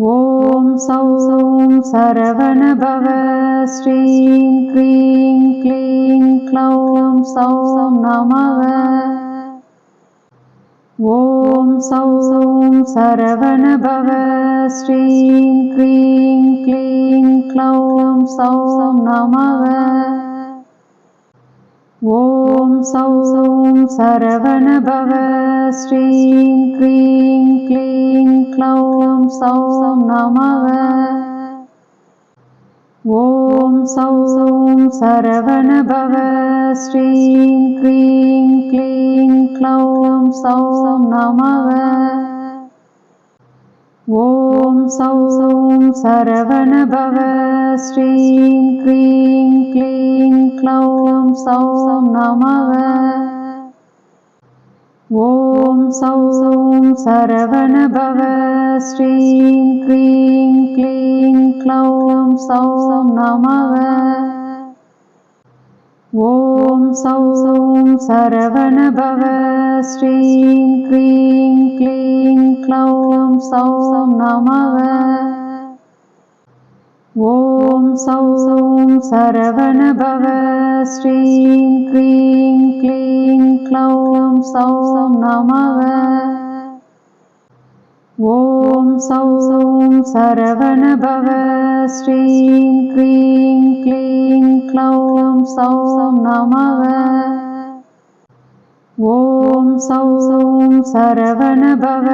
ॐ सौं सरवणभव श्रीं क्लीं क्लीं क्लौं नमः। ॐ सौं सरवणभव श्रीं क्लीं क्लीं क्लौं सौं नमः ॐ सौं सरवणभव श्रीं क्लीं क्लीं क्लौं सौं नमः। ॐ सौं सरवणभव श्रीं क्लीं क्लीं क्लौं सौं नमः ॐ सौं सरवणभव श्रीं क्लीं क्लीं क्लौं सौं नमः। ॐ सौं सरवणभव श्रीं क्लीं क्लीं क्लौं सौं नमः। ॐ सौं सरवणभव श्रीं क्लीं क्लीं क्लौं सौं नमः। ॐ सौं सरवणभव श्रीं क्लीं क्लीं क्लौं सौं नमः। ॐ सौं सरवणभव श्रीं क्लीं क्लीं क्लौं सौं नमः ॐ सौं सरवणभव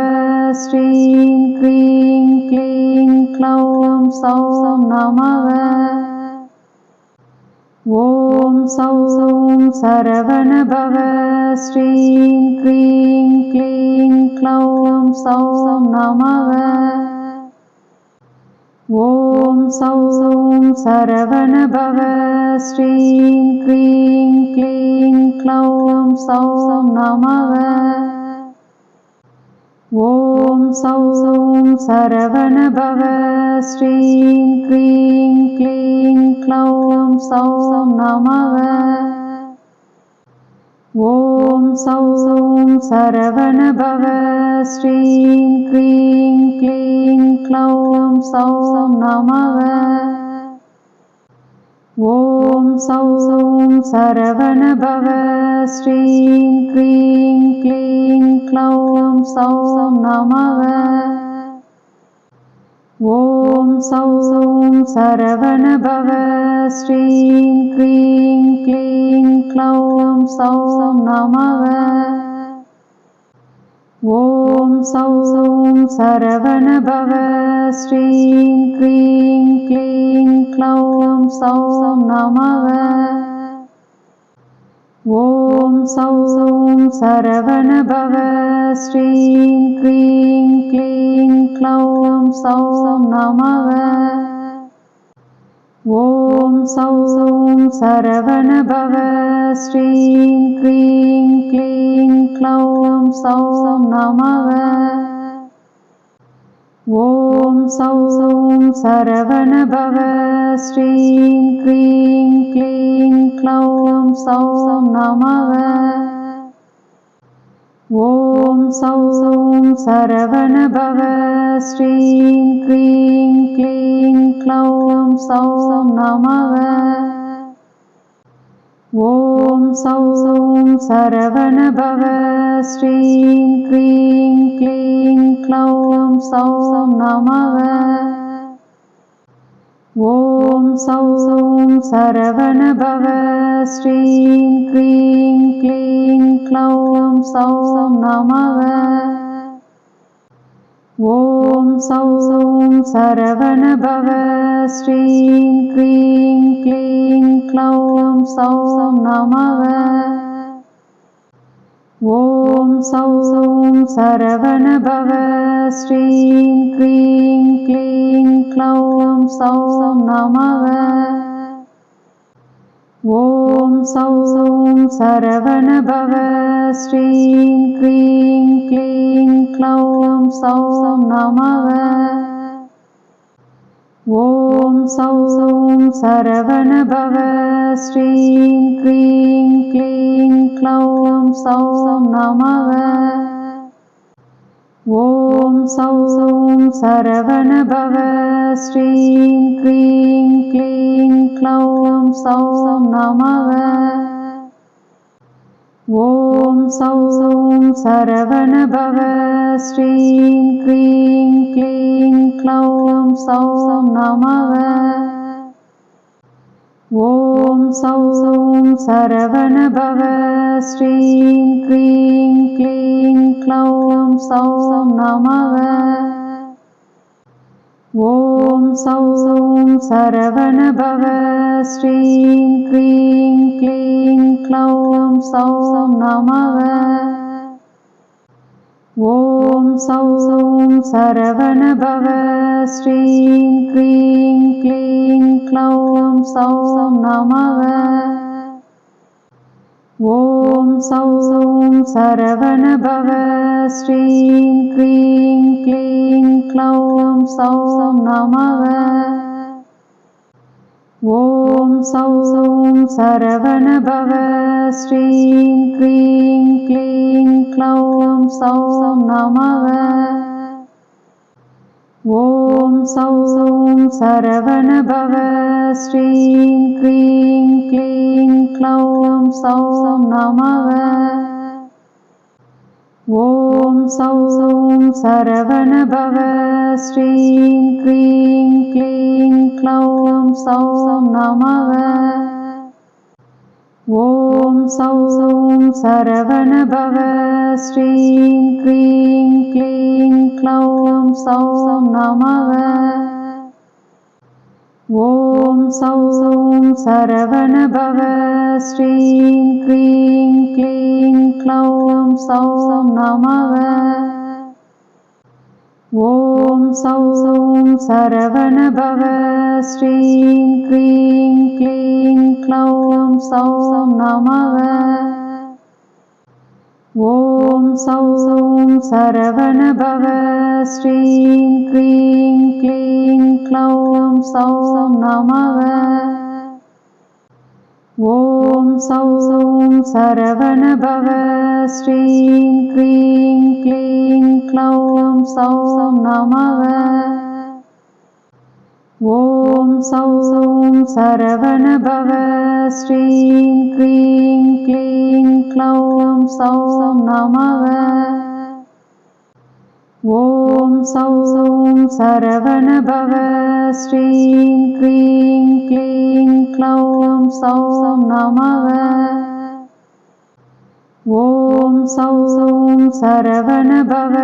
श्रीं क्लीं क्लीं क्लौं सौं नमः। ॐ सौं सरवणभव श्रीं क्लीं क्लीं क्लौं सौं नमः। ॐ श्रीं क्लीं क्लीं क्लौं सौं नमः ॐ सौं सरवणभव श्रीं क्लीं क्लीं क्लौं सौं नमः ॐ सौं सरवणभव श्रीं क्लीं क्लीं क्लौं सौं नमः। ॐ सौं सरवणभव श्रीं क्लीं क्लीं क्लौं सौं नमः ॐ सौं सरवणभव श्रीं क्लीं क्लीं क्लौं सौं नमः। ॐ क्लीं क्लीं सौं नमः। ॐ सौं सरवणभव श्रीं क्लीं क्लीं क्लौं सौं नमः ॐ सौं सरवणभव श्रीं क्लीं क्लीं क्लौं सौं नमः ॐ सौं सरवणभव श्रीं क्लीं क्लीं क्लौं सौं नमः ॐ सौं सरवणभव श्रीं क्लीं क्लीं क्लौं ॐ सौं सरवणभव श्रीं क्लीं क्लीं क्लौं सौं नमः सौं सरवणभव श्रीं क्लीं क्लीं क्लौं सौं नमः। ॐ सौं सरवणभव श्रीं क्लीं क्लीं क्लौं सौं नमः। ॐ सौं सरवणभव श्रीं क्लीं क्लीं क्लौं सौं नमः। ॐ सौं सरवणभव श्रीं क्लीं क्लीं क्लौं सौं नमः। ॐ सौं सरवणभव श्रीं क्लीं क्लीं क्लौं सौं नमः ॐ सौं सरवणभव श्रीं क्रीं क्लीं क्लौं सौं नमः। ॐ सौं सरवणभव श्रीं क्रीं क्लीं क्लौं सौं नमः ॐ सौं सरवणभव श्रीं क्रीं क्लीं क्लौं सौं नमः। ॐ सौं सरवणभव श्रीं क्रीं क्लीं क्लौं सौं नमः ॐ सौं सरवणभव श्रीं क्रीं क्लीं क्लौं सौं नमः ॐ सौं सरवणभव श्रीं क्रीं क्लीं क्लौं सौं नमः ॐ सौं क्रीं क्लीं क्लौं सौं नमः ॐ सौं सरवणभव श्रीं क्रीं क्लीं क्लौं सौं नमः ॐ सौं सरवणभव श्रीं क्रीं क्लीं क्लौं सौं नमः ॐ सौं सरवणभव श्रीं क्रीं क्लीं क्लौं सौं नमः। ॐ सौं सरवणभव श्रीं क्रीं क्लीं क्लौं सौं नमः ॐ सौं सरवणभव श्रीं क्रीं क्लीं क्लौं सौं नमः। ॐ सौं सरवणभव श्रीं क्रीं क्लीं क्लौं सौं नमः ॐ सौं सरवणभव श्रीं क्रीं क्लीं क्लौं सौं नमः। ॐ सौं सरवणभव श्रीं क्रीं क्लीं क्लौं सौं नमः ॐ सौं सरवणभव श्रीं क्रीं क्लीं क्लौं सौं नमः। ॐ सौं सरवणभव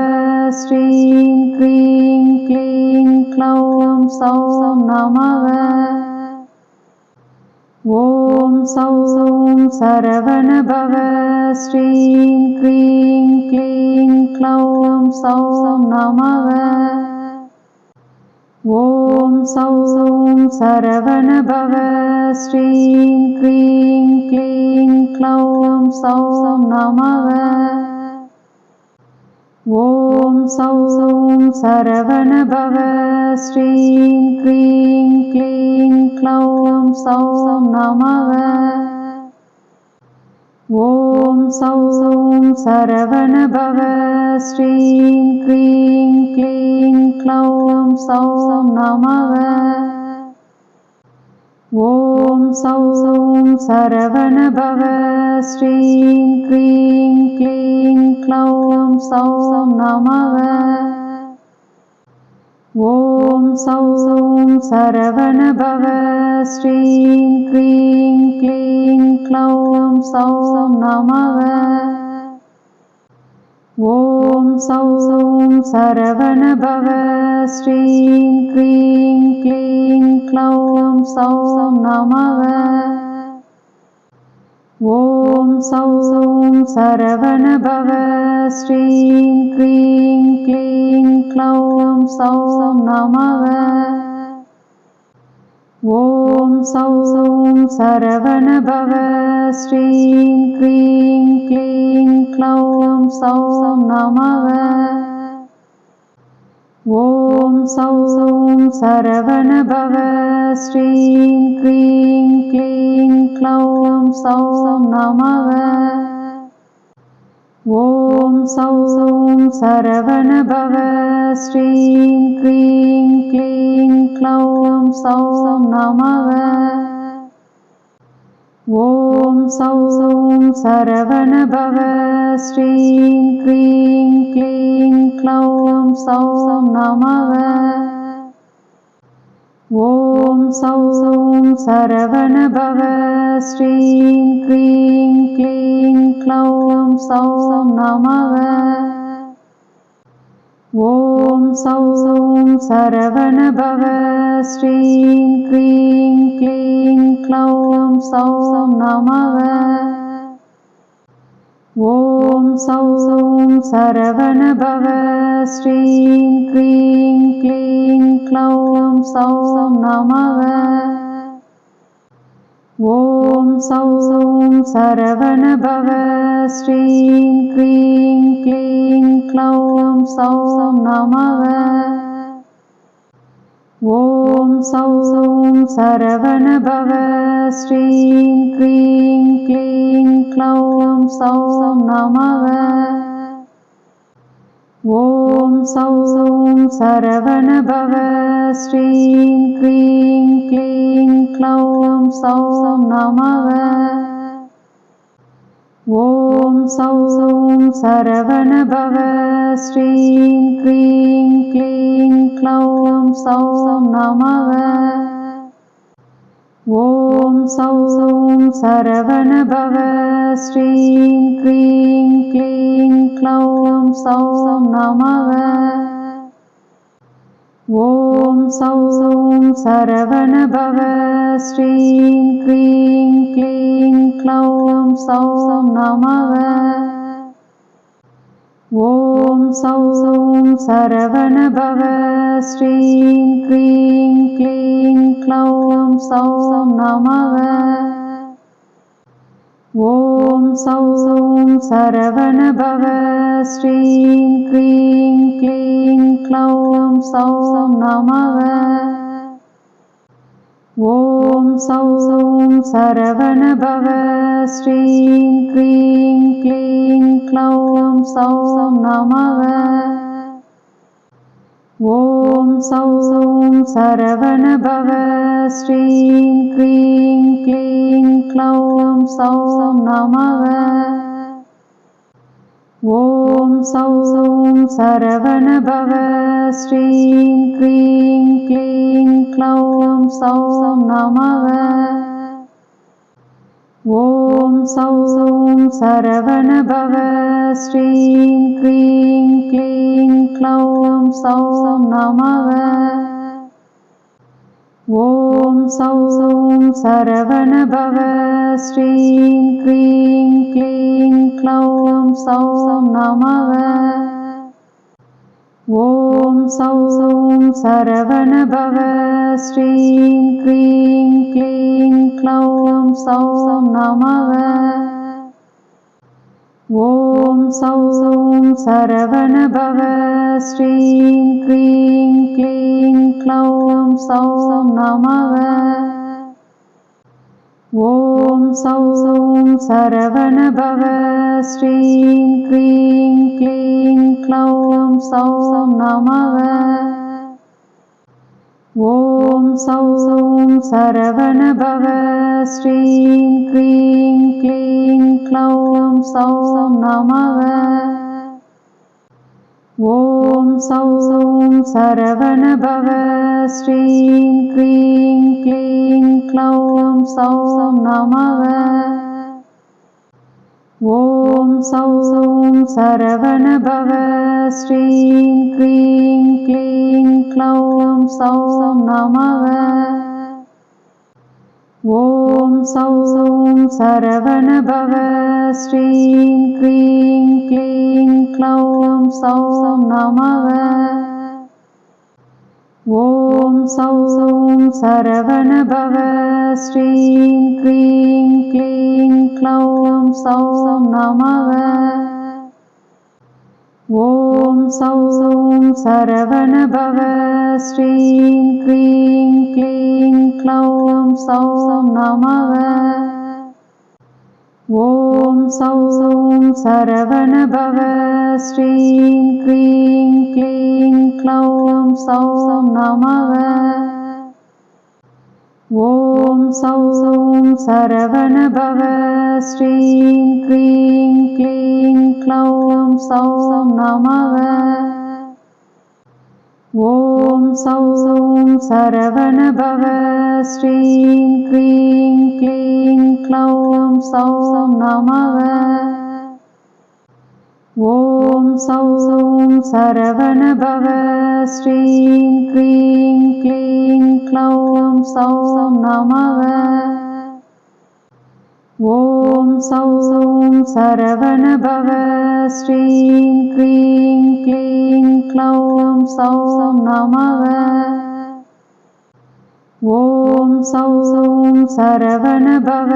श्रीं क्रीं क्लीं क्लौं सौं नमः। ॐ सौं सरवणभव श्रीं क्रीं क्लीं क्लौं सौं नमः ॐ सौं सरवणभव श्रीं क्रीं क्लीं क्लौं सौं नमः ॐ सौं सरवणभव श्रीं क्रीं क्लीं क्लौं ॐ सौं सरवणभव श्रीं क्रीं क्लीं क्लौं सौं नमः सौं सरवणभव श्रीं क्रीं क्लीं क्लौं सौं नमः। ॐ सौं सरवणभव श्रीं क्रीं क्लीं क्लौं सौं नमः ॐ सौं सरवणभव श्रीं क्रीं क्लीं क्लौं सौं नमः। ॐ सौं सरवणभव श्रीं क्रीं क्लीं क्लौं सौं नमः सौं श्रीं क्रीं क्लीं क्लौं सौं नमः ॐ सौं सरवणभव श्रीं क्रीं क्लीं क्लौं सौं नमः ॐ सौं सरवणभव श्रीं क्रीं क्लीं क्लौं सौं नमः। ॐ क्रीं क्लीं क्लौं सौं नमः। ॐ सौं सरवणभव श्रीं क्रीं क्लीं क्लौं सौं नमः ॐ सौं सरवणभव श्रीं क्रीं क्लीं क्लौं सौं नमः ॐ सौं सरवणभव श्रीं क्रीं क्लीं क्लौं सौं नमः ॐ सौं सरवणभव श्रीं क्रीं क्लीं क्लौं सौं नमः। ॐ सौं सरवणभव श्रीं क्रीं क्लीं क्लौं सौं नमः ॐ सौं सरवणभव श्रीं क्रीं क्लीं क्लौं सौं नमः। ॐ सौं सरवणभव श्रीं क्रीं क्लीं क्लौं सौं नमः ॐ सौं सरवणभव श्रीं क्रीं क्लीं क्लौं ॐ सौं सरवणभव श्रीं क्रीं क्लीं क्लौं सौं नमः ॐ सौं सरवणभव श्रीं क्रीं क्लीं क्लौं सौं नमः ॐ सौं सरवणभव श्रीं क्रीं क्लीं क्लौं सौं नमः ॐ सौं सरवणभव श्रीं क्रीं क्लीं क्लौं सौं नमः। ॐ सौं सरवणभव श्रीं क्रीं क्लीं क्लौं सौं नमः। ॐ सौं सरवणभव श्रीं क्रीं क्लीं क्लौं सौं नमः ॐ सौं सरवणभव श्रीं क्रीं क्लीं क्लौं सौं नमः। ॐ सौं सरवणभव श्रीं क्रीं क्लीं क्लौं सौं नमः। ॐ सौं सरवणभव श्रीं क्रीं क्लीं क्लौं सौं नमः। ॐ सौं सरवणभव श्रीं क्रीं क्लीं क्लौं सौं नमः। ॐ सौं सरवणभव श्रीं क्रीं क्लीं क्लौं सौं नमः ॐ सौं सरवणभव श्रीं क्रीं क्लीं क्लौं सौं नमः। ॐ सौं सरवणभव श्रीं क्रीं क्लीं क्लौं सौं नमः। ॐ सौं सरवणभव श्रीं क्रीं क्लीं क्लौं सौं नमः ॐ सौं सरवणभव श्रीं क्रीं क्लीं क्लौं सौं नमः ॐ सौं सरवणभव श्रीं क्रीं क्लीं क्लौं सौं नमः। ॐ सौं सरवणभव श्रीं क्रीं क्लीं क्लौं सौं नमः। ॐ सौं सरवणभव श्रीं क्रीं क्लीं क्लौं सौं नमः ॐ सौं सरवणभव श्रीं क्रीं क्लीं क्लौं सौं नमः ॐ सौं सरवणभव श्रीं क्रीं क्लीं क्लौं सौं नमः ॐ सौं सरवणभव श्रीं क्रीं क्लीं क्लौं ॐ क्लीं क्लौं सौं नमः। ॐ सौं सरवणभव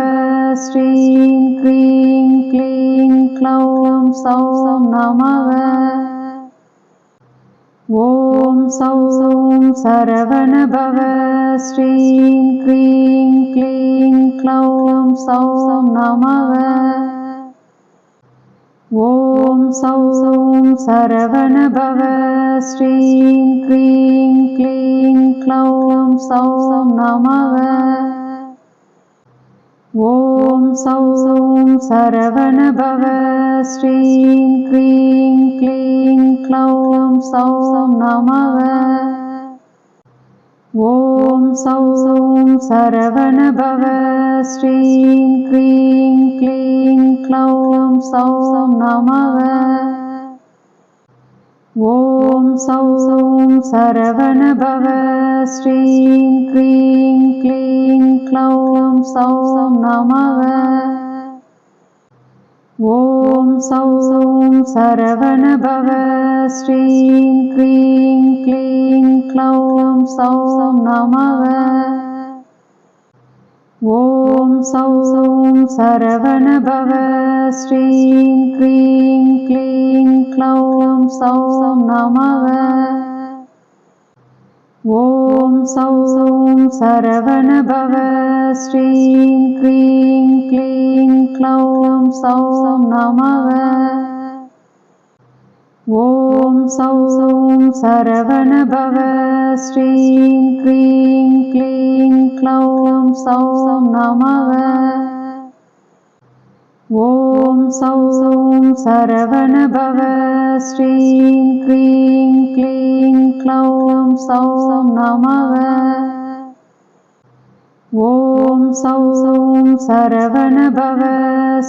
श्रीं क्रीं क्लीं क्लौं सौं नमः ॐ सौं सरवणभव श्रीं क्रीं क्लीं क्लौं सौं नमः ॐ सौं सरवणभव श्रीं क्रीं क्लीं क्लौं सौं नमः ॐ सौं सरवणभव श्रीं क्रीं क्लीं क्लौं सौं नमः। ॐ सौं सरवणभव श्रीं क्रीं क्लीं क्लौं सौं नमः। ॐ सौं सरवणभव श्रीं क्रीं क्लीं क्लौं सौं नमः। ॐ सौं सरवणभव श्रीं क्रीं क्लीं क्लौं सौं नमः। ॐ सौं सरवणभव श्रीं क्रीं क्लीं क्लौं सौं नमः सौं सरवणभव श्रीं क्रीं क्लीं क्लौं सौं नमः। ॐ सौं सरवणभव श्रीं क्रीं क्लीं क्लौं सौं नमः ॐ सौं सरवणभव श्रीं क्रीं क्लीं क्लौं सौं नमः। ॐ सौं सरवणभव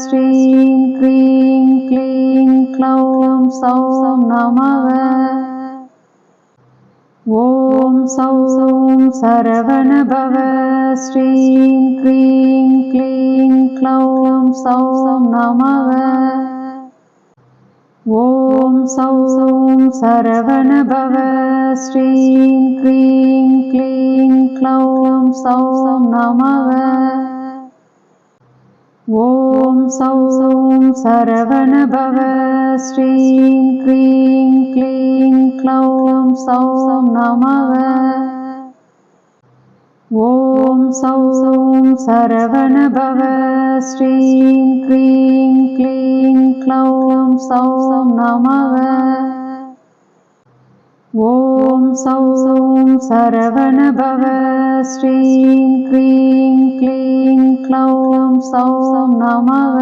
श्रीं क्रीं क्लीं क्लौं सौं नमः ॐ सौं सरवणभव श्रीं क्रीं क्लीं क्लौं सौं नमः ॐ सौं सरवणभव श्रीं क्रीं क्लीं क्लौं सौं नमः ॐ सौं सरवणभव श्रीं क्रीं क्लीं क्लौं सौं नमः ॐ सौं सरवणभव श्रीं क्रीं क्लीं क्लौं सौं नमः ॐ सौं सरवणभव श्रीं क्रीं क्लौं सौं नमः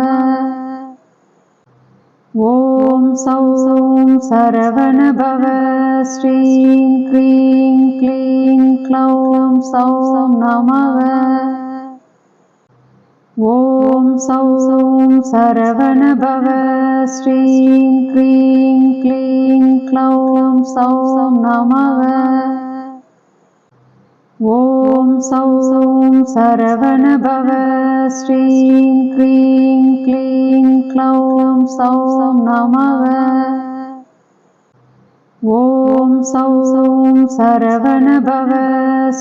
ॐ सौं सरवणभव श्रीं क्रीं क्लीं क्लौं सौं नमः ॐ सौं सरवणभव श्रीं क्रीं क्लीं क्लौं सौं नमः ॐ सौं सरवणभव श्रीं क्रीं क्लीं क्लौं ॐ सौं सरवणभव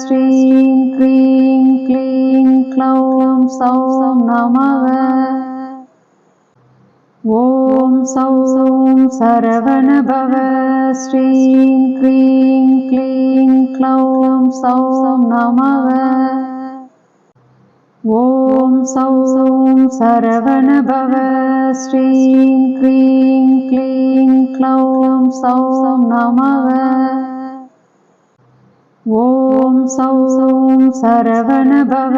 श्रीं क्रीं क्लीं क्लौं सौं नमः ॐ सौं सरवणभव श्रीं क्रीं क्लीं क्लौं सौं नमः। ॐ सौं सरवणभव श्रीं क्रीं क्लीं क्लौं सौं नमः ॐ सौं सरवणभव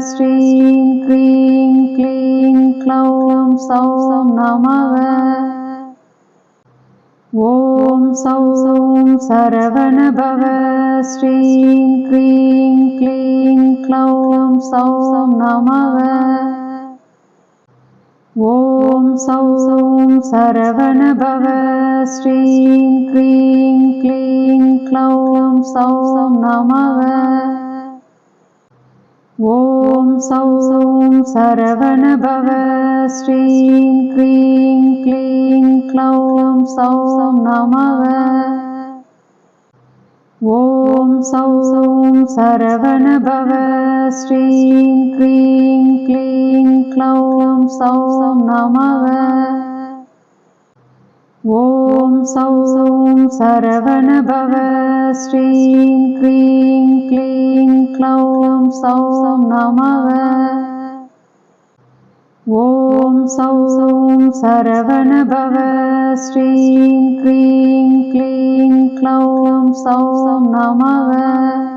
श्रीं क्रीं क्लीं क्लौं सौं नमः। ॐ सौं सरवणभव श्रीं क्रीं क्लीं क्लौं सौं नमः ॐ सौं सरवणभव श्रीं क्रीं क्लीं क्लौं सौं नमः। ॐ सौं सरवणभव श्रीं क्रीं क्लीं क्लौं सौं नमः। ॐ सौं सरवणभव श्रीं क्रीं सौं नमः ॐ सौं सरवणभव श्रीं क्रीं क्लीं क्लौं सौं नमः ॐ सौं सरवणभव श्रीं क्रीं क्लीं क्लौं सौं नमः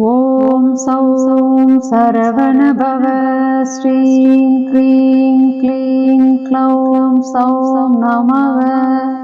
ॐ सौं सरवणभव श्रीं क्रीं क्लीं क्लौं सौं नमः